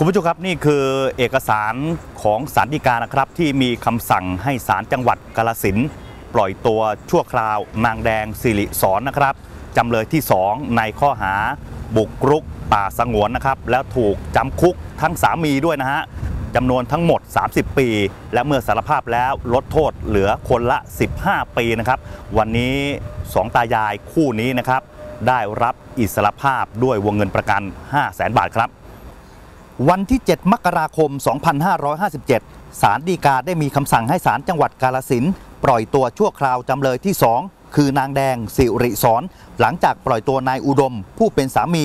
คุณผู้ชมครับนี่คือเอกสารของศาลฎีกานะครับ ที่มีคำสั่งให้ศาลจังหวัดกาลสินปล่อยตัวชั่วคราวนางแดงสิริสอนนะครับจำเลยที่ 2 ในข้อหาบุกรุกป่าสงวนนะครับ แล้วถูกจำคุกทั้งสามีด้วยนะฮะจำนวนทั้งหมด 30 ปี และเมื่อสารภาพแล้วลดโทษเหลือคนละ 15 ปีนะครับ วันนี้2ตายายคู่นี้นะครับ ได้รับอิสรภาพด้วยวงเงินประกัน 5 0 0แสนบาทครับ วันที่ 7 มกราคม 2557 ศาลฎีกาได้มีคำสั่งให้ศาลจังหวัดกาลสินปล่อยตัวชั่วคราวจำเลยที่ 2 คือนางแดงสิริสอนหลังจากปล่อยตัวนายอุดม ผู้เป็นสามี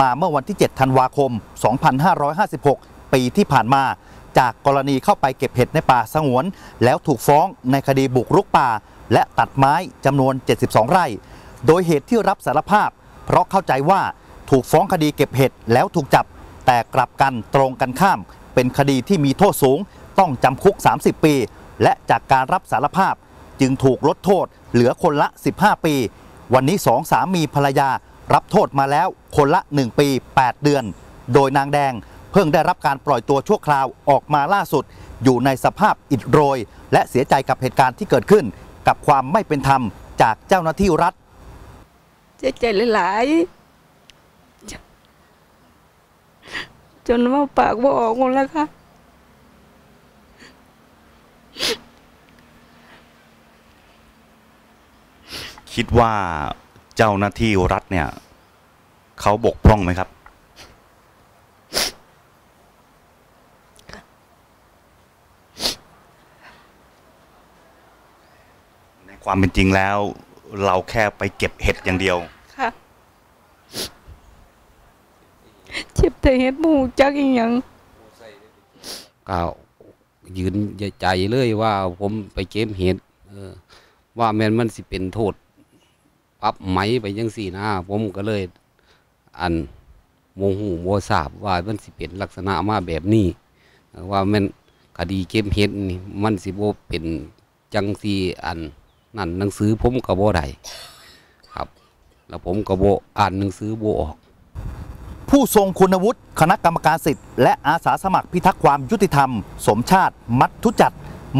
มาเมื่อวันที่ 7 ธันวาคม 2556 ปีที่ผ่านมา จากกรณีเข้าไปเก็บเห็ดในป่าสงวน แล้วถูกฟ้องในคดีบุกรุกป่า และตัดไม้จำนวน 72 ไร่ โดยเหตุที่รับสารภาพ เพราะเข้าใจว่าถูกฟ้องคดีเก็บเห็ดแล้วถูกจับ แต่กลับกันตรงกันข้าม เป็นคดีที่มีโทษสูง ต้องจำคุก 30 ปี และจากการรับสารภาพจึงถูกลดโทษเหลือคนละ 15 ปี วันนี้สองสามีภรรยารับโทษมาแล้วคนละ 1 ปี 8 เดือน โดยนางแดงเพิ่งได้รับการปล่อยตัวชั่วคราวออกมาล่าสุด อยู่ในสภาพอิดโรย และเสียใจกับเหตุการณ์ที่เกิดขึ้น กับความไม่เป็นธรรมจากเจ้าหน้าที่รัฐ เจ๊ใจหลายๆจ จนว่าปากบ่ออกหมดแล้วค่ะ คิดว่าเจ้าหน้าที่รัฐเนี่ย เขาบกพร่องไหมครับ ในความเป็นจริงแล้ว เราแค่ไปเก็บเห็ดอย่างเดียว ค่ะเจ็บ แต่เฮ็ดหมูจักอีหยังก็ยืนใจเลยว่าผมไปเก็บเห็ดว่าแมนมันสิเป็นโทษปรับไหมไปยังสี่นะผมก็เลย อันโมหูโมทราบว่ามันสิเป็นลักษณะมาแบบนี้ ว่าแม่นคดีเก็บเห็ดนี่มันสิบ่เป็นจังสีอันนั่นหนังสือผมก็บ่ได้ครับ แล้วผมก็บ่อ่านหนังสือบ่ออก ผู้ทรงคุณวุฒิคณะกรรมการสิทธิ์และอาสาสมัครพิทักษ์ความยุติธรรม สมชาติมัดทุจัด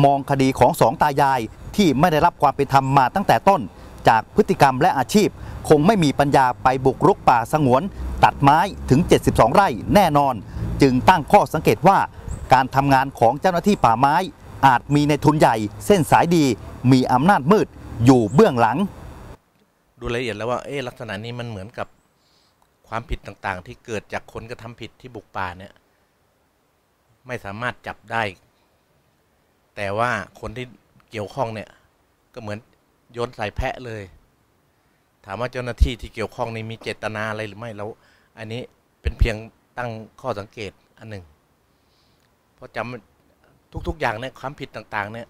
มองคดีของสองตายาย ที่ไม่ได้รับความเป็นธรรมมาตั้งแต่ต้น จากพฤติกรรมและอาชีพ คงไม่มีปัญญาไปบุกรุกป่าสงวน ตัดไม้ถึง 72 ไร่แน่นอน จึงตั้งข้อสังเกตว่า การทำงานของเจ้าหน้าที่ป่าไม้ อาจมีในทุนใหญ่ เส้นสายดี มีอำนาจมืด อยู่เบื้องหลัง ดูรายละเอียดแล้วว่าเอ๊ะลักษณะนี้มันเหมือนกับ ความผิดต่างๆ ที่เกิดจากคนกระทำผิดที่บุกป่าเนี่ยไม่สามารถจับได้ แต่ว่าคนที่เกี่ยวข้องเนี่ยก็เหมือนโยนใส่แพะเลย ถามว่าเจ้าหน้าที่ที่เกี่ยวข้องนี่มีเจตนาอะไรหรือไม่แล้วอันนี้เป็นเพียงตั้งข้อสังเกตอันหนึ่งเพราะจำทุกๆอย่างเนี่ยความผิดต่างๆเนี่ย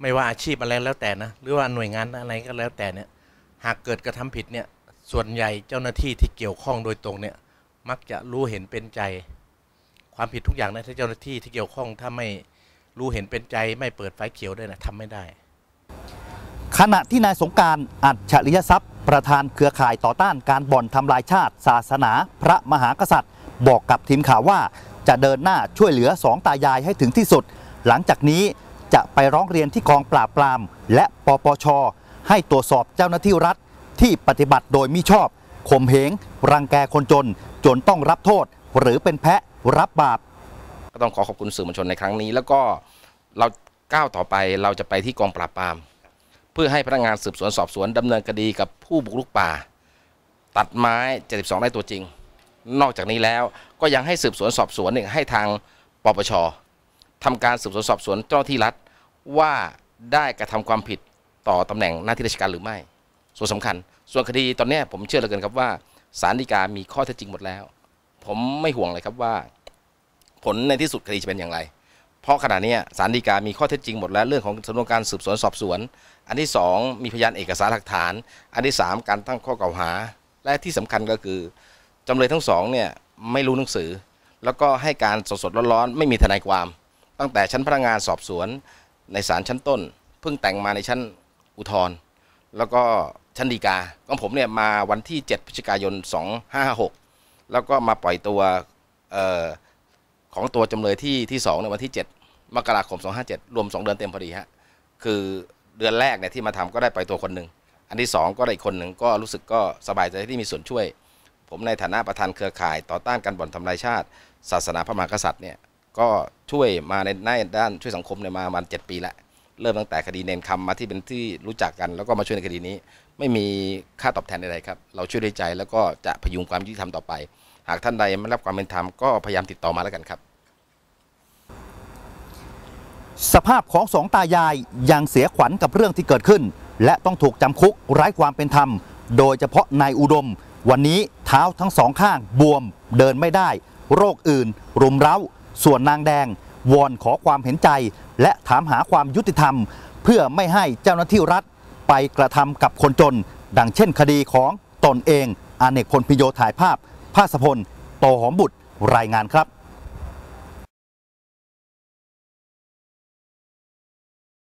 ไม่ว่าอาชีพอะไรแล้วแต่นะหรือว่าหน่วยงานอะไรก็แล้วแต่เนี่ยหากเกิดกระทำผิดเนี่ย ส่วนใหญ่เจ้าหน้าที่ที่เกี่ยวข้องโดยตรงเนี่ยมักจะรู้เห็นเป็นใจ ความผิดทุกอย่างนะถ้าเจ้าหน้าที่ที่เกี่ยวข้องถ้าไม่รู้เห็นเป็นใจ ไม่เปิดไฟเขียวด้วยนะทำไม่ได้ ขณะที่นายสงการอัจฉริยทรัพย์ ประธานเครือข่ายต่อต้านการบ่อนทำลายชาติ ศาสนา พระมหากษัตริย์ บอกกับทีมข่าวว่า จะเดินหน้าช่วยเหลือสองตายายให้ถึงที่สุด หลังจากนี้จะไปร้องเรียนที่กองปราบปราม และปปชให้ตรวจสอบเจ้าหน้าที่รัฐ ที่ปฏิบัติโดยมิชอบข่มเหงรังแกคนจน จนต้องรับโทษ หรือเป็นแพะรับบาปก็ต้องขอขอบคุณสื่อมวลชนในครั้งนี้ แล้วก็เราก้าวต่อไปเราจะไปที่กองปราบปราม เพื่อให้พนักงานสืบสวนสอบสวนดำเนินคดีกับผู้บุกรุกป่า ตัดไม้ 72ไร่ตัวจริง นอกจากนี้แล้วก็ยังให้สืบสวนสอบสวนเนี่ยให้ทางปปชทำการสืบสวนสอบสวนเจ้าที่รัฐว่าได้กระทำความผิดต่อตำแหน่งหน้าที่ราชการหรือไม่ ส่วนสำคัญ ส่วนคดีตอนนี้ผมเชื่อเหลือเกินครับว่าศาลฎีกามีข้อเท็จจริงหมดแล้ว ผมไม่ห่วงเลยครับว่า ผลในที่สุดคดีจะเป็นอย่างไร เพราะขณะนี้ยศาลฎีกามีข้อเท็จจริงหมดแล้วเรื่องของสำนวนการสืบสวนสอบสวน อันที่สองมีพยานเอกสารหลักฐาน อันที่สามการตั้งข้อกล่าวหา และที่สำคัญก็คือจำเลยทั้งสองเนี่ยไม่รู้หนังสือ แล้วก็ให้การสดๆร้อนๆไม่มีทนายความ ตั้งแต่ชั้นพนักงานสอบสวนในศาลชั้นต้น เพิ่งแต่งมาในชั้นอุทธรณ์แล้วก็ ชั้นฎีกาของผมเนี่ยมาวันที่ 7พฤศจิกายน 2556 แล้วก็มาปล่อยตัวออของตัวจำเลยที่ที่สองในวันที่ 7 มกราคม 257 รวม 2 เดือนเต็มพอดีฮะคือเดือนแรกเนี่ยที่มาทำก็ได้ปล่อยตัวคนหนึ่งอันที่สองก็ได้อีกคนหนึ่งก็รู้สึกก็สบายใจที่มีส่วนช่วย ผมในฐานะประธานเครือข่าย ต่อต้านการบ่อนทำลายชาติ ศาสนาพระมหากษัตริย์เนี่ยก็ช่วยมาในในด้านช่วยสังคมเนี่ยมาประมาณเจ็ดปีแล้ว เริ่มตั้งแต่คดีเนนคำมาที่เป็นที่รู้จักกัน แล้วก็มาช่วยในคดีนี้ ไม่มีค่าตอบแทนใดๆครับ เราช่วยด้วยใจแล้วก็จะพยุงความยุติธรรมต่อไป หากท่านใดไม่รับความเป็นธรรมก็พยายามติดต่อมาแล้วกันครับ สภาพของสองตายายยังเสียขวัญกับเรื่องที่เกิดขึ้น และต้องถูกจำคุกไร้ความเป็นธรรม โดยเฉพาะนายอุดม วันนี้เท้าทั้งสองข้างบวม เดินไม่ได้ โรคอื่น รุมเร้า ส่วนนางแดง วอนขอความเห็นใจ และถามหาความยุติธรรม เพื่อไม่ให้เจ้าหน้าที่รัฐไปกระทำกับคนจน ดังเช่นคดีของตนเองอเนกพลพิโยถ่ายภาพ ภาสพล โตหอมบุตรรายงานครับ